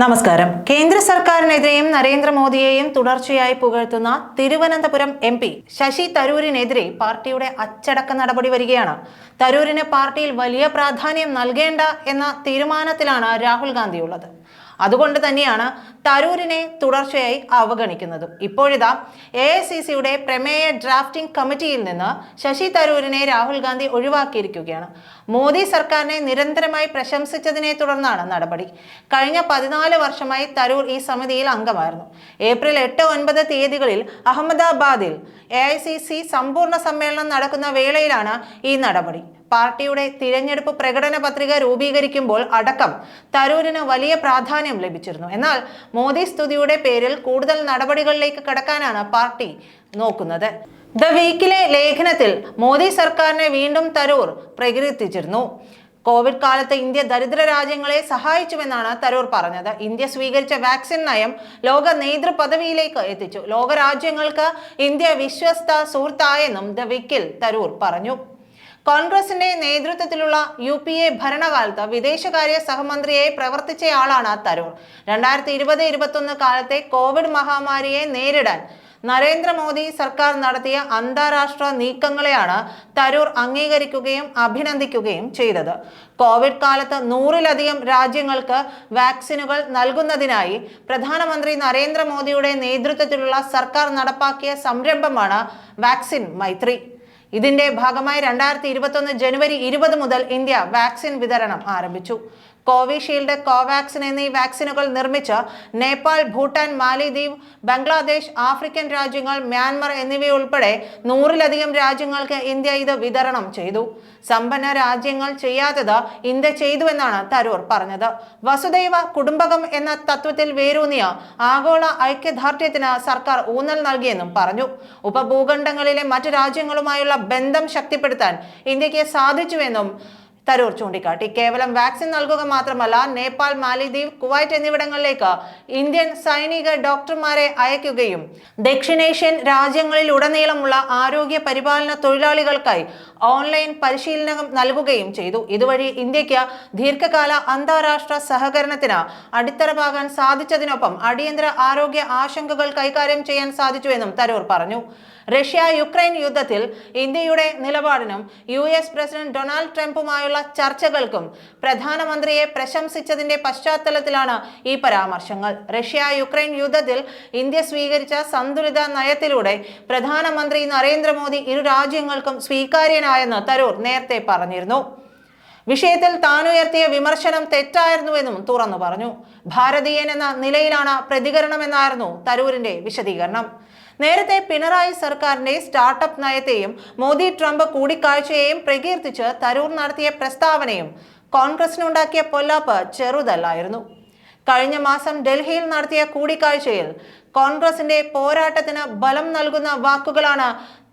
നമസ്കാരം. കേന്ദ്ര സർക്കാരിനെതിരെയും നരേന്ദ്രമോദിയെയും തുടർച്ചയായി പുകഴ്ത്തുന്ന തിരുവനന്തപുരം എം പി ശശി തരൂരിനെതിരെ പാർട്ടിയുടെ അച്ചടക്ക നടപടി വരികയാണ്. തരൂരിന് പാർട്ടിയിൽ വലിയ പ്രാധാന്യം നൽകേണ്ട എന്ന തീരുമാനത്തിലാണ് രാഹുൽ ഗാന്ധിയുള്ളത്. അതുകൊണ്ട് തന്നെയാണ് തരൂരിനെ തുടർച്ചയായി അവഗണിക്കുന്നതും. ഇപ്പോഴിതാ എ ഐ സി സിയുടെ പ്രമേയ ഡ്രാഫ്റ്റിംഗ് കമ്മിറ്റിയിൽ നിന്ന് ശശി തരൂരിനെ രാഹുൽ ഗാന്ധി ഒഴിവാക്കിയിരിക്കുകയാണ്. മോദി സർക്കാരിനെ നിരന്തരമായി പ്രശംസിച്ചതിനെ തുടർന്നാണ് നടപടി. കഴിഞ്ഞ പതിനാല് വർഷമായി തരൂർ ഈ സമിതിയിൽ അംഗമായിരുന്നു. ഏപ്രിൽ എട്ട് ഒൻപത് തീയതികളിൽ അഹമ്മദാബാദിൽ എ സമ്പൂർണ സമ്മേളനം നടക്കുന്ന വേളയിലാണ് ഈ നടപടി. പാർട്ടിയുടെ തിരഞ്ഞെടുപ്പ് പ്രകടന പത്രിക രൂപീകരിക്കുമ്പോൾ അടക്കം തരൂരിന് വലിയ പ്രാധാന്യം ലഭിച്ചിരുന്നു. എന്നാൽ മോദി സ്തുതിയുടെ പേരിൽ കൂടുതൽ നടപടികളിലേക്ക് കടക്കാനാണ് പാർട്ടി നോക്കുന്നത്. ദ വീക്കിലെ ലേഖനത്തിൽ മോദി സർക്കാരിനെ വീണ്ടും തരൂർ പ്രകീർത്തിച്ചിരുന്നു. കോവിഡ് കാലത്ത് ഇന്ത്യ ദരിദ്ര രാജ്യങ്ങളെ സഹായിച്ചുവെന്നാണ് തരൂർ പറഞ്ഞത്. ഇന്ത്യ സ്വീകരിച്ച വാക്സിൻ നയം ലോക നേതൃ പദവിയിലേക്ക് എത്തിച്ചു. ലോകരാജ്യങ്ങൾക്ക് ഇന്ത്യ വിശ്വസ്ത സുഹൃത്തായെന്നും ദ വിക്കിൽ തരൂർ പറഞ്ഞു. കോൺഗ്രസിന്റെ നേതൃത്വത്തിലുള്ള യു പി എ ഭരണകാലത്ത് വിദേശകാര്യ സഹമന്ത്രിയായി പ്രവർത്തിച്ചയാളാണ് തരൂർ. രണ്ടായിരത്തി ഇരുപത് ഇരുപത്തൊന്ന് കാലത്തെ കോവിഡ് മഹാമാരിയെ നേരിടാൻ നരേന്ദ്രമോദി സർക്കാർ നടത്തിയ അന്താരാഷ്ട്ര നീക്കങ്ങളെയാണ് തരൂർ അംഗീകരിക്കുകയും അഭിനന്ദിക്കുകയും ചെയ്തത്. കോവിഡ് കാലത്ത് നൂറിലധികം രാജ്യങ്ങൾക്ക് വാക്സിനുകൾ നൽകുന്നതിനായി പ്രധാനമന്ത്രി നരേന്ദ്രമോദിയുടെ നേതൃത്വത്തിലുള്ള സർക്കാർ നടപ്പാക്കിയ സംരംഭമാണ് വാക്സിൻ മൈത്രി. ഇതിന്റെ ഭാഗമായി രണ്ടായിരത്തി ഇരുപത്തൊന്ന് ജനുവരി ഇരുപത് മുതൽ ഇന്ത്യ വാക്സിൻ വിതരണം ആരംഭിച്ചു. കോവിഷീൽഡ് കോവാക്സിൻ എന്നീ വാക്സിനുകൾ നിർമ്മിച്ച് നേപ്പാൾ ഭൂട്ടാൻ മാലിദ്വീപ് ബംഗ്ലാദേശ് ആഫ്രിക്കൻ രാജ്യങ്ങൾ മ്യാൻമർ എന്നിവയുൾപ്പെടെ നൂറിലധികം രാജ്യങ്ങൾക്ക് ഇന്ത്യ ഇത് വിതരണം ചെയ്തു. സമ്പന്ന രാജ്യങ്ങൾ ചെയ്യാത്തത് ഇന്ത്യ ചെയ്തുവെന്നാണ് തരൂർ പറഞ്ഞത്. വസുദൈവ കുടുംബകം എന്ന തത്വത്തിൽ വേരൂന്നിയ ആഗോള ഐക്യദാർഢ്യത്തിന് സർക്കാർ ഊന്നൽ നൽകിയെന്നും പറഞ്ഞു. ഉപഭൂഖണ്ഡങ്ങളിലെ മറ്റു രാജ്യങ്ങളുമായുള്ള ബന്ധം ശക്തിപ്പെടുത്താൻ ഇന്ത്യയ്ക്ക് സാധിച്ചുവെന്നും തരൂർ ചൂണ്ടിക്കാട്ടി. കേവലം വാക്സിൻ നൽകുക മാത്രമല്ല നേപ്പാൾ മാലിദ്വീപ് കുവൈറ്റ് എന്നിവിടങ്ങളിലേക്ക് ഇന്ത്യൻ സൈനിക ഡോക്ടർമാരെ അയക്കുകയും ദക്ഷിണേഷ്യൻ രാജ്യങ്ങളിൽ ഉടനീളമുള്ള ആരോഗ്യ പരിപാലന തൊഴിലാളികൾക്കായി ഓൺലൈൻ പരിശീലനം നൽകുകയും ചെയ്തു. ഇതുവഴി ഇന്ത്യയ്ക്ക് ദീർഘകാല അന്താരാഷ്ട്ര സഹകരണത്തിന് അടിത്തറപാകാൻ സാധിച്ചതിനൊപ്പം അടിയന്തര ആരോഗ്യ ആശങ്കകൾ കൈകാര്യം ചെയ്യാൻ സാധിച്ചുവെന്നും തരൂർ പറഞ്ഞു. റഷ്യ യുക്രൈൻ യുദ്ധത്തിൽ ഇന്ത്യയുടെ നിലപാടിനും യു പ്രസിഡന്റ് ഡൊണാൾഡ് ട്രംപുമായുള്ള ചർച്ചകൾക്കും പ്രധാനമന്ത്രിയെ പ്രശംസിച്ചതിന്റെ പശ്ചാത്തലത്തിലാണ് ഈ പരാമർശങ്ങൾ. റഷ്യ യുക്രൈൻ യുദ്ധത്തിൽ ഇന്ത്യ സ്വീകരിച്ച സന്തുലിത നയത്തിലൂടെ പ്രധാനമന്ത്രി നരേന്ദ്രമോദി ഇരു രാജ്യങ്ങൾക്കും സ്വീകാര്യനായെന്ന് തരൂർ നേരത്തെ പറഞ്ഞിരുന്നു. വിഷയത്തിൽ താനുയർത്തിയ വിമർശനം തെറ്റായിരുന്നു എന്നും തുറന്നു പറഞ്ഞു. ഭാരതീയൻ എന്ന നിലയിലാണ് പ്രതികരണമെന്നായിരുന്നു തരൂരിന്റെ വിശദീകരണം. നേരത്തെ പിണറായി സർക്കാരിന്റെ സ്റ്റാർട്ടപ്പ് നയത്തെയും മോദി ട്രംപ് കൂടിക്കാഴ്ചയെയും പ്രകീർത്തിച്ച് തരൂർ നടത്തിയ പ്രസ്താവനയും കോൺഗ്രസിനുണ്ടാക്കിയ പൊല്ലാപ്പ് ചെറുതല്ലായിരുന്നു. കഴിഞ്ഞ മാസം ഡൽഹിയിൽ നടത്തിയ കൂടിക്കാഴ്ചയിൽ കോൺഗ്രസിന്റെ പോരാട്ടത്തിന് ബലം നൽകുന്ന വാക്കുകളാണ്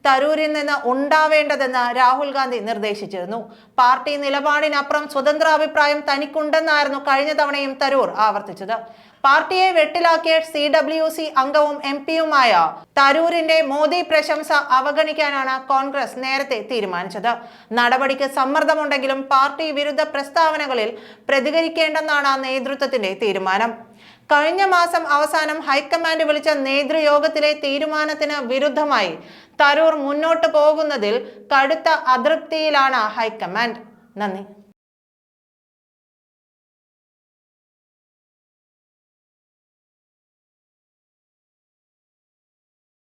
തരൂരിൽ നിന്ന് ഉണ്ടാവേണ്ടതെന്ന് രാഹുൽ ഗാന്ധി നിർദ്ദേശിച്ചിരുന്നു. പാർട്ടി നിലപാടിനപ്പുറം സ്വതന്ത്ര അഭിപ്രായം തനിക്കുണ്ടെന്നായിരുന്നു കഴിഞ്ഞ തവണയും തരൂർ ആവർത്തിച്ചത്. പാർട്ടിയെ വെട്ടിലാക്കിയ സി ഡബ്ല്യു സി അംഗവും എം പിയുമായ തരൂരിന്റെ മോദി പ്രശംസ അവഗണിക്കാനാണ് കോൺഗ്രസ് നേരത്തെ തീരുമാനിച്ചത്. നടപടിക്ക് സമ്മർദ്ദമുണ്ടെങ്കിലും പാർട്ടി വിരുദ്ധ പ്രസ്താവനകളിൽ പ്രതികരിക്കേണ്ടെന്നാണ് നേതൃത്വത്തിന്റെ തീരുമാനം. കഴിഞ്ഞ മാസം അവസാനം ഹൈക്കമാൻഡ് വിളിച്ച നേതൃയോഗത്തിലെ തീരുമാനത്തിന് വിരുദ്ധമായി തരൂർ മുന്നോട്ട് പോകുന്നതിൽ കടുത്ത അതൃപ്തിയിലാണ് ഹൈക്കമാൻഡ്. നന്ദി.